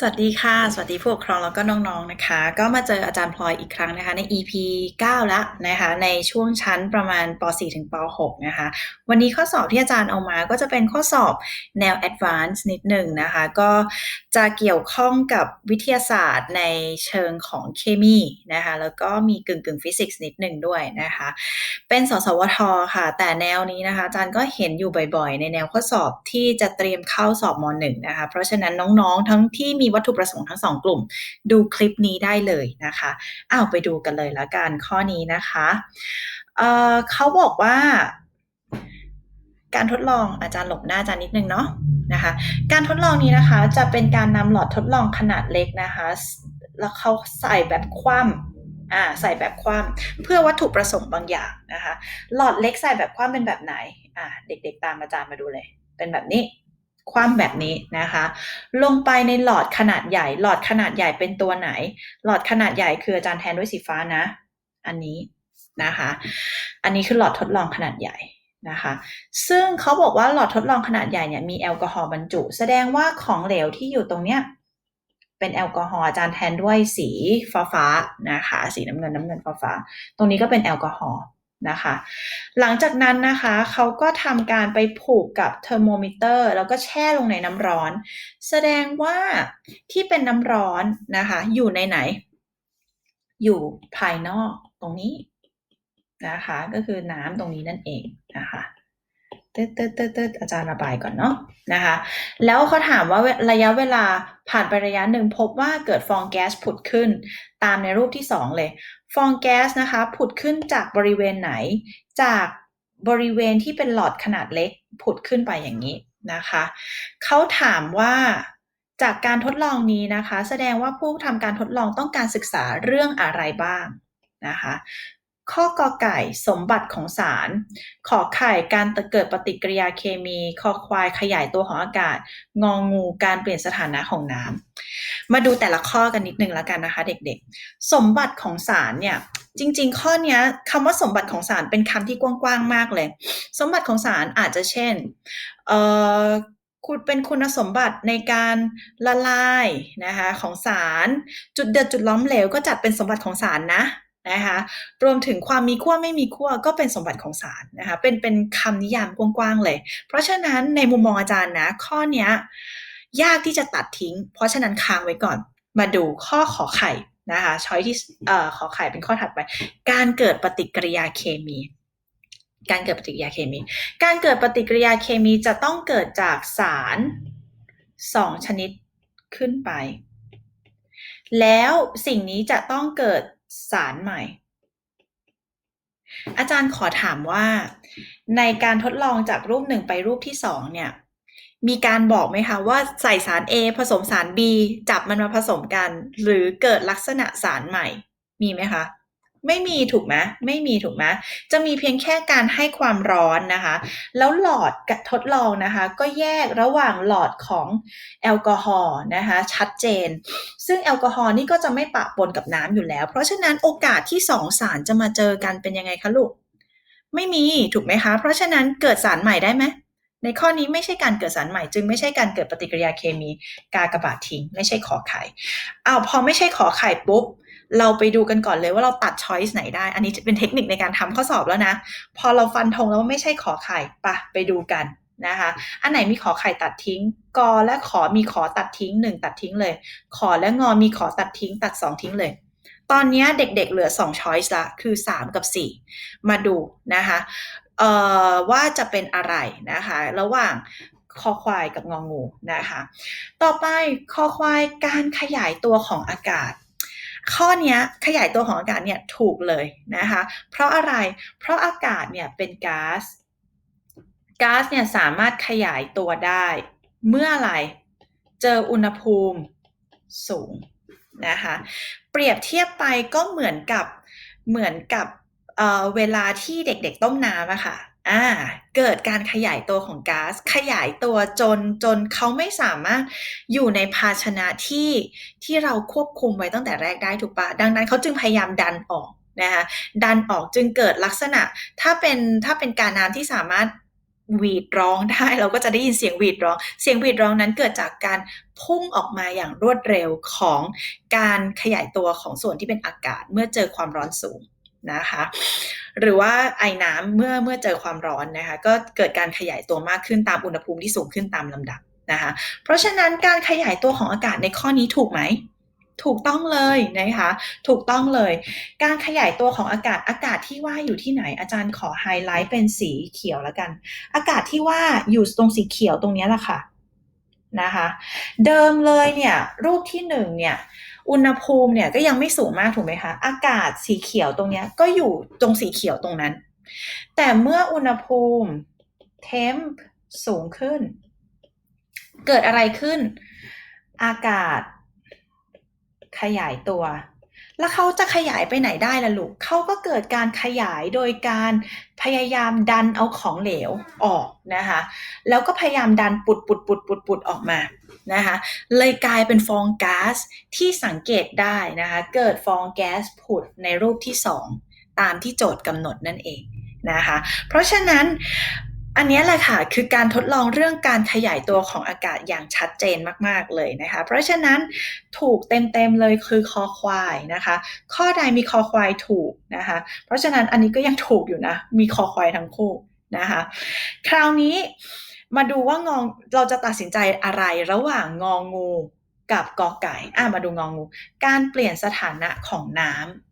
สวัสดีค่ะ สวัสดีผู้ปกครองแล้วก็น้องๆนะคะ ก็มาเจออาจารย์พลอยอีกครั้งนะคะ ใน EP 9แล้วนะคะ ในช่วงชั้นประมาณป .4 ถึงป .6 นะคะ วันนี้ข้อสอบที่อาจารย์เอามาก็จะเป็นข้อสอบแนว Advanced นิดหนึ่งนะคะ ก็จะเกี่ยวข้องกับวิทยาศาสตร์ในเชิงของเคมีนะคะ แล้วก็มีกึ่งกึ่งฟิสิกส์นิดหนึ่งด้วยนะคะ เป็นสสวทค่ะ แต่แนวนี้นะคะ อาจารย์ก็เห็นอยู่บ่อยๆ ในแนวข้อสอบที่จะเตรียมเข้าสอบม .1 นะคะ เพราะฉะนั้นน้องๆทั้งที่มีวัตถุประสงค์ทั้งสองกลุ่ม ดูคลิปนี้ได้เลยนะคะอ้าวไปดูกันเลยละกันข้อนี้นะคะเเขาบอกว่า การทดลองอาจารย์หลบหน้าอาจารย์นิดนึงเนาะนะคะ การทดลองนี้นะคะ จะเป็นการนำหลอดทดลองขนาดเล็กนะคะ แล้วเขาใส่แบบคว่ำอ่าใส่แบบคว่ำเพื่อวัตถุประสงค์บางอย่างนะคะ หลอดเล็กใส่แบบคว่ำเป็นแบบไหนอ่าเด็กๆตามอาจารย์มาดูเลย เป็นแบบนี้ คว่ำแบบนี้นะคะ ลงไปในหลอดขนาดใหญ่ หลอดขนาดใหญ่เป็นตัวไหน หลอดขนาดใหญ่คืออาจารย์แทนด้วยสีฟ้านะ อันนี้นะคะ อันนี้คือหลอดทดลองขนาดใหญ่นะคะ ซึ่งเขาบอกว่าหลอดทดลองขนาดใหญ่เนี่ยมีแอลกอฮอล์บรรจุ แสดงว่าของเหลวที่อยู่ตรงเนี้ยเป็นแอลกอฮอล์อาจารย์แทนด้วยสีฟ้าฟ้านะคะ สีน้ำเงินน้ำเงินฟ้าฟ้าตรงนี้ก็เป็นแอลกอฮอล์ นะคะ หลังจากนั้นนะคะเขาก็ทำการไปผูกกับเทอร์โมมิเตอร์แล้วก็แช่ลงในน้ำร้อน แสดงว่าที่เป็นน้ำร้อนนะคะ อยู่ในไหน อยู่ภายนอกตรงนี้นะคะ ก็คือน้ำตรงนี้นั่นเองนะคะ ตึ๊ดตึ๊ดตึ๊ดตึ๊ดอาจารย์ระบายก่อนเนาะนะคะ แล้วเขาถามว่าระยะเวลาผ่านไประยะหนึ่งพบว่าเกิดฟองแก๊สผุดขึ้น ตามในรูปที่ 2 เลย ฟองแก๊สนะคะผุดขึ้นจากบริเวณไหน จากบริเวณที่เป็นหลอดขนาดเล็กผุดขึ้นไปอย่างนี้นะคะเขาถามว่าจากการทดลองนี้นะคะ แสดงว่าผู้ทำการทดลองต้องการศึกษาเรื่องอะไรบ้างนะคะ ข้อกอไก่สมบัติของสาร ขอไข่การเกิดปฏิกิริยาเคมี คอควายขยายตัวของอากาศ งองงูการเปลี่ยนสถานะของน้ำมาดูแต่ละข้อกันนิดนึงแล้วกันนะคะ เด็กๆ สมบัติของสารเนี่ยจริง ๆ ข้อนี้คำว่าสมบัติของสารเป็นคำที่กว้างๆมากเลย สมบัติของสารอาจจะเช่นคุณเป็นคุณสมบัติในการละลายนะคะของสาร จุดเดือดจุดล้อมเหลวก็จัดเป็นสมบัติของสารนะ นะคะรวมถึงความมีขั้วไม่มีขั้วก็เป็นสมบัติของสารนะคะเป็นเป็นคำนิยามกว้างๆเลย เพราะฉะนั้นในมุมมองอาจารย์นะข้อนี้ยากที่จะตัดทิ้ง เพราะฉะนั้นค้างไว้ก่อนมาดูข้อขอไข่นะคะช้อยที่เอ่อขอไข่เป็นข้อถัดไป การเกิดปฏิกิริยาเคมี การเกิดปฏิกิริยาเคมี การเกิดปฏิกิริยาเคมีจะต้องเกิดจากสารสองชนิดขึ้นไป แล้วสิ่งนี้จะต้องเกิด สารใหม่ อาจารย์ขอถามว่า ในการทดลองจากรูปหนึ่งไปรูปที่สองเนี่ย มีการบอกไหมคะว่าใส่สาร A ผสมสาร B จับมันมาผสมกัน หรือเกิดลักษณะสารใหม่ มีไหมคะ ไม่มีถูกไหมไม่มีถูกไหมจะมีเพียงแค่การให้ความร้อนนะคะ แล้วหลอดทดลองนะคะ ก็แยกระหว่างหลอดของแอลกอฮอล์นะคะ ชัดเจน ซึ่งแอลกอฮอล์นี่ก็จะไม่ปะปนกับน้ำอยู่แล้ว เพราะฉะนั้นโอกาสที่สองสารจะมาเจอกันเป็นยังไงคะลูก ไม่มีถูกไหมคะ เพราะฉะนั้นเกิดสารใหม่ได้ไหม ในข้อนี้ไม่ใช่การเกิดสารใหม่ จึงไม่ใช่การเกิดปฏิกิริยาเคมี กากระบาดทิ้ง ไม่ใช่ขอไข่อ้าวพอไม่ใช่ขอไข่ปุ๊บเราไปดูกันก่อนเลยว่าเราตัดช้อยส์ไหนได้ อันนี้จะเป็นเทคนิคในการทำข้อสอบแล้วนะ พอเราฟันธงแล้วว่าไม่ใช่ขอไข่ปะไปดูกันนะคะ อันไหนมีขอไข่ตัดทิ้ง กอและขอมีขอตัดทิ้งหนึ่งตัดทิ้งเลย ขอและงอมีขอตัดทิ้ง ตัดสองทิ้งเลย ตอนนี้เด็กๆเหลือสองช้อยส์ละ คือสามกับสี่มาดูนะคะ ว่าจะเป็นอะไรนะคะ ระหว่างคอควายกับงองูนะคะ ต่อไปคอควายการขยายตัวของอากาศ ข้อนี้ขยายตัวของอากาศเนี่ยถูกเลยนะคะ เพราะอะไรเพราะอากาศเนี่ยเป็นก๊าซก๊าซเนี่ยสามารถขยายตัวได้ เมื่ออะไรเจออุณหภูมิสูงนะคะ เปรียบเทียบไปก็เหมือนกับเหมือนกับ เเวลาที่เด็กๆต้มน้ำอะค่ะ่าเกิดการขยายตัวของก๊าซขยายตัวจนจนเขาไม่สามารถอยู่ในภาชนะที่ที่เราควบคุมไว้ตั้งแต่แรกได้ถูกปะดังนั้นเขาจึงพยายามดันออกนะคะดันออกจึงเกิดลักษณะ ถ้าเป็นถ้าเป็นการน้ำที่สามารถหวีดร้องได้เราก็จะได้ยินเสียงหวีดร้อง เสียงหวีดร้องนั้นเกิดจากการพุ่งออกมาอย่างรวดเร็วของการขยายตัวของส่วนที่เป็นอากาศเมื่อเจอความร้อนสูง นะคะ หรือว่าไอ้น้ำเมื่อเมื่อเจอความร้อนนะคะ ก็เกิดการขยายตัวมากขึ้นตามอุณหภูมิที่สูงขึ้นตามลำดับนะคะ เพราะฉะนั้นการขยายตัวของอากาศในข้อนี้ถูกไหมถูกต้องเลยนะคะ ถูกต้องเลย การขยายตัวของอากาศอากาศที่ว่าอยู่ที่ไหนอาจารย์ขอไฮไลท์เป็นสีเขียวแล้วกัน อากาศที่ว่าอยู่ตรงสีเขียวตรงนี้แหละค่ะนะคะ เดิมเลยเนี่ยรูปที่หนึ่งเนี่ย อุณหภูมิเนี่ยก็ยังไม่สูงมากถูกไหมคะ อากาศสีเขียวตรงนี้ก็อยู่ตรงสีเขียวตรงนั้น แต่เมื่ออุณหภูมิเทมสูงขึ้น เกิดอะไรขึ้น อากาศขยายตัว แล้วเขาจะขยายไปไหนได้ล่ะลูกเขาก็เกิดการขยายโดยการพยายามดันเอาของเหลวออกนะคะ แล้วก็พยายามดันปุดปุดปุดปุดปุดออกมานะคะ เลยกลายเป็นฟองก๊าซที่สังเกตได้นะคะ เกิดฟองแก๊สผุดในรูปที่ 2 ตามที่โจทย์กำหนดนั่นเองนะคะ เพราะฉะนั้น อันนี้แหละค่ะคือการทดลองเรื่องการขยายตัวของอากาศอย่างชัดเจนมาก ๆ เลยนะคะ เพราะฉะนั้นถูกเต็ม ๆ เลยคือคอควายนะคะ ข้อใดมีคอควายถูกนะคะ เพราะฉะนั้นอันนี้ก็ยังถูกอยู่นะ มีคอควายทั้งคู่นะคะ คราวนี้มาดูว่างองเราจะตัดสินใจอะไรระหว่างงองูกับกอไก่อะมาดูงองู การเปลี่ยนสถานะของน้ำ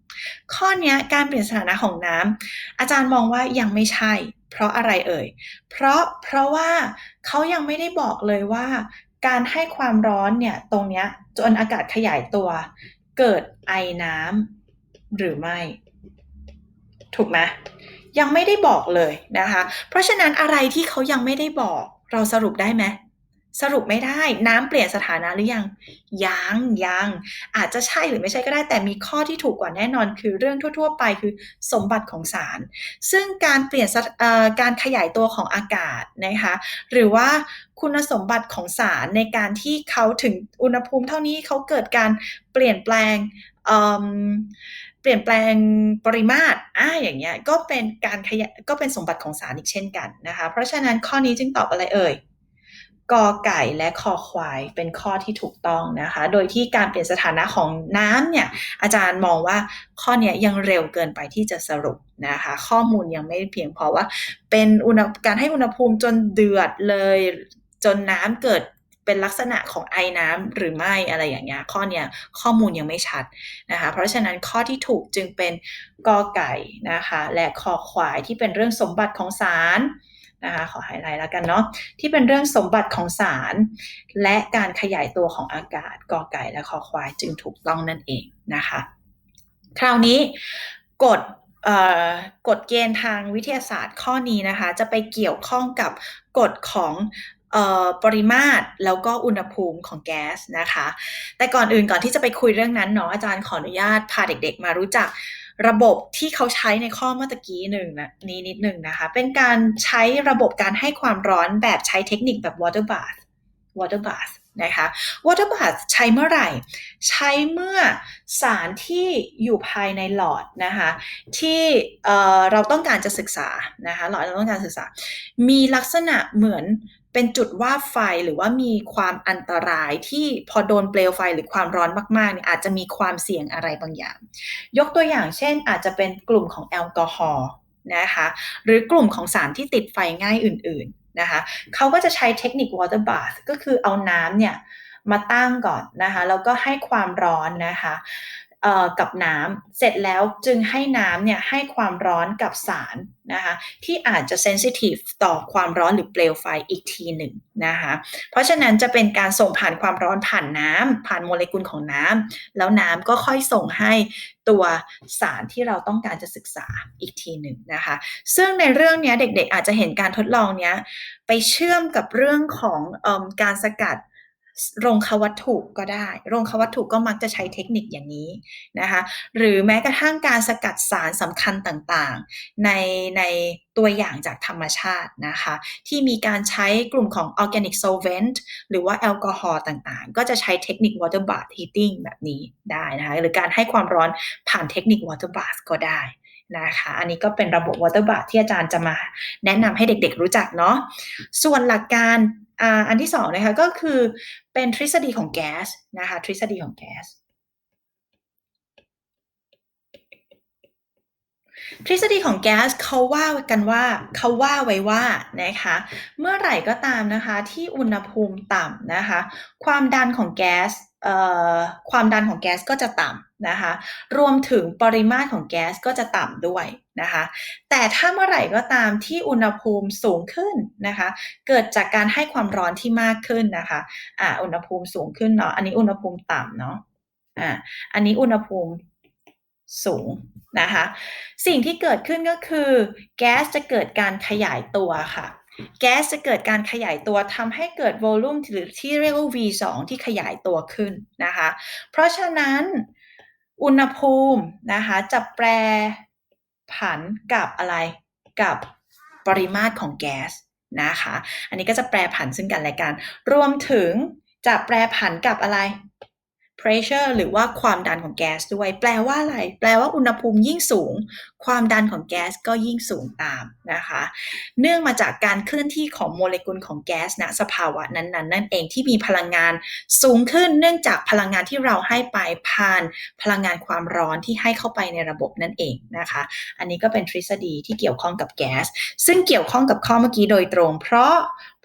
ข้อนี้การเปลี่ยนสถานะของน้ำอาจารย์มองว่ายังไม่ใช่ เพราะอะไรเอ่ย เพราะเพราะว่าเขายังไม่ได้บอกเลยว่า การให้ความร้อนเนี่ยตรงเนี้ยจนอากาศขยายตัว เกิดไอน้ำหรือไม่ ถูกไหมยังไม่ได้บอกเลยนะคะ เพราะฉะนั้นอะไรที่เขายังไม่ได้บอกเราสรุปได้ไหม สรุปไม่ได้น้ำเปลี่ยนสถานะหรือยังยังยังอาจจะใช่หรือไม่ใช่ก็ได้ แต่มีข้อที่ถูกกว่าแน่นอน คือเรื่องทั่ว ๆ ไปคือสมบัติของสาร ซึ่งการเปลี่ยนการขยายตัวของอากาศนะคะหรือว่าคุณสมบัติของสารในการที่เขาถึงอุณหภูมิเท่านี้เขาเกิดการเปลี่ยนแปลงเปลี่ยนแปลงปริมาตรอ่าอย่างเงี้ยก็เป็นการขยายก็เป็นสมบัติของสารอีกเช่นกันนะคะเพราะฉะนั้นข้อนี้จึงตอบอะไรเอ่ย กอไก่และคอควายเป็นข้อที่ถูกต้องนะคะ โดยที่การเปลี่ยนสถานะของน้ำเนี่ยอาจารย์มองว่าข้อนี้ยังเร็วเกินไปที่จะสรุปนะคะ ข้อมูลยังไม่เพียงพอว่า เป็นอุณการให้อุณหภูมิจนเดือดเลยจนน้ำเกิดเป็นลักษณะของไอน้ำหรือไม่อะไรอย่างเงี้ยข้อเนี้ยข้อมูลยังไม่ชัดนะคะเพราะฉะนั้นข้อที่ถูกจึงเป็นกอไก่นะคะและคอควายที่เป็นเรื่องสมบัติของสาร นะคะขอไฮไลท์แล้วกันเนาะที่เป็นเรื่องสมบัติของสาร และการขยายตัวของอากาศกอไก่และคอควายจึงถูกต้องนั่นเองนะคะ คราวนี้กฎกฎเกณฑ์ทางวิทยาศาสตร์ข้อนี้นะคะ จะไปเกี่ยวข้องกับกฎของปริมาตรแล้วก็อุณหภูมิของแก๊สนะคะ แต่ก่อนอื่นก่อนที่จะไปคุยเรื่องนั้นเนาะอาจารย์ขออนุญาตพาเด็กๆมารู้จัก ระบบที่เขาใช้ในข้อเมื่อกี้หนึ่งนะนี้นิดหนึ่งนะคะ เป็นการใช้ระบบการให้ความร้อนแบบใช้เทคนิคแบบ water bath water bath นะคะ water bath ใช้เมื่อไหร่ ใช้เมื่อสารที่อยู่ภายในหลอดนะคะที่เเราต้องการจะศึกษานะคะหลอดเราต้องการศึกษา มีลักษณะเหมือนเป็นจุดว่าไฟหรือว่ามีความอันตรายที่พอโดนเปลวไฟหรือความร้อนมากๆเนี่ยอาจจะมีความเสี่ยงอะไรบางอย่าง ยกตัวอย่างเช่น อาจจะเป็นกลุ่มของแอลกอฮอล์นะคะหรือกลุ่มของสารที่ติดไฟง่ายอื่น ๆ นะคะเขาก็จะใช้เทคนิค water bath ก็คือเอาน้ำเนี่ยมาตั้งก่อนนะคะแล้วก็ให้ความร้อนนะคะ กับน้ำเสร็จแล้วจึงให้น้ำเนี่ยให้ความร้อนกับสารนะคะที่อาจจะเซนซิทีฟต่อความร้อนหรือเปลวไฟอีกทีหนึ่งนะคะเพราะฉะนั้นจะเป็นการส่งผ่านความร้อนผ่านน้ำผ่านโมเลกุลของน้ำแล้วน้ำก็ค่อยส่งให้ตัวสารที่เราต้องการจะศึกษาอีกทีหนึ่งนะคะซึ่งในเรื่องนี้เด็กๆ อาจจะเห็นการทดลองนี้ไปเชื่อมกับเรื่องของอการสกัด โรงควัตถุก็ได้ โรงควัตถุก็มักจะใช้เทคนิคอย่างนี้นะคะ หรือแม้กระทั่งการสกัดสารสำคัญต่างๆ ในในตัวอย่างจากธรรมชาตินะคะ ที่มีการใช้กลุ่มของ organic solvent หรือว่าแอลกอฮอล์ต่างๆ ก็จะใช้เทคนิค water bath heating แบบนี้ได้นะคะ หรือการให้ความร้อนผ่านเทคนิค water bath ก็ได้ นะคะ อันนี้ก็เป็นระบบ water bath ที่อาจารย์จะมาแนะนำให้เด็กๆรู้จักเนาะ ส่วนหลักการอ,าอันที่สองนะคะก็คือเป็นทฤษฎีของแก๊สนะคะทฤษฎีของแก๊สทฤษฎีของแก๊สเขาว่ากันว่าเขาว่าไว้ว่านะคะเมื่อไหร่ก็ตามนะคะที่อุณหภูมิต่ำนะคะความดันของแก๊สความดันของแก๊สก็จะต่ำ นะคะ รวมถึงปริมาตรของแก๊สก็จะต่ำด้วยนะคะ แต่ถ้าเมื่อไหร่ก็ตามที่อุณหภูมิสูงขึ้นนะคะ เกิดจากการให้ความร้อนที่มากขึ้นนะคะอ่าอุณหภูมิสูงขึ้นเนาะ อันนี้อุณหภูมิต่ำเนาะ อ่า อันนี้อุณหภูมิสูงนะคะ สิ่งที่เกิดขึ้นก็คือแก๊สจะเกิดการขยายตัวค่ะแก๊สจะเกิดการขยายตัวทำให้เกิดโวลูมหรือที่เรียกว่า V2 ที่ขยายตัวขึ้นนะคะ เพราะฉะนั้น อุณหภูมินะคะจะแปรผันกับอะไรกับปริมาตรของแก๊สนะคะ อันนี้ก็จะแปรผันซึ่งกันและกัน รวมถึงจะแปรผันกับอะไร pressure หรือว่าความดันของแก๊สด้วย แปลว่าอะไร แปลว่าอุณหภูมิยิ่งสูง ความดันของแก๊สก็ยิ่งสูงตามนะคะ เนื่องมาจากการเคลื่อนที่ของโมเลกุลของแก๊สณสภาวะนั้นๆนั่นเองที่มีพลังงานสูงขึ้น เนื่องจากพลังงานที่เราให้ไปผ่านพลังงานความร้อนที่ให้เข้าไปในระบบนั่นเองนะคะ อันนี้ก็เป็นทฤษฎีที่เกี่ยวข้องกับแก๊สซึ่งเกี่ยวข้องกับข้อเมื่อกี้โดยตรง เพราะ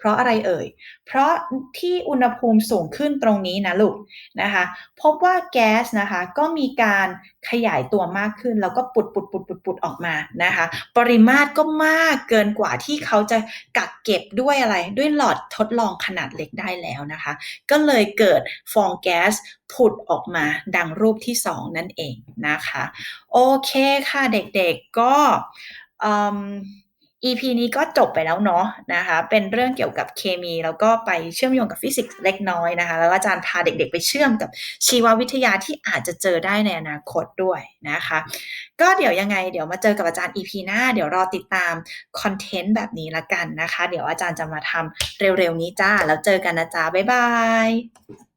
เพราะอะไรเอ่ย เพราะที่อุณหภูมิสูงขึ้นตรงนี้นะลูกนะคะ พบว่าแก๊สนะคะก็มีการขยายตัวมากขึ้น แล้วก็ปุดปุดปุดปุดปุดออกมานะคะ ปริมาตรก็มากเกินกว่าที่เขาจะกักเก็บด้วยอะไร ด้วยหลอดทดลองขนาดเล็กได้แล้วนะคะ ก็เลยเกิดฟองแก๊สผุดออกมาดังรูปที่ 2 นั่นเองนะคะ โอเคค่ะเด็กๆก็อืม EP นี้ก็จบไปแล้วเนาะนะคะ เป็นเรื่องเกี่ยวกับเคมี แล้วก็ไปเชื่อมโยงกับฟิสิกส์เล็กน้อยนะคะ แล้วอาจารย์พาเด็กๆ ไปเชื่อมกับชีววิทยาที่อาจจะเจอได้ในอนาคตด้วยนะคะ ก็เดี๋ยวยังไงเดี๋ยวมาเจอกับอาจารย์ EP หน้า เดี๋ยวรอติดตามคอนเทนต์แบบนี้ละกันนะคะ เดี๋ยวอาจารย์จะมาทำเร็วๆนี้จ้า แล้วเจอกันนะจ้าบ๊ายบาย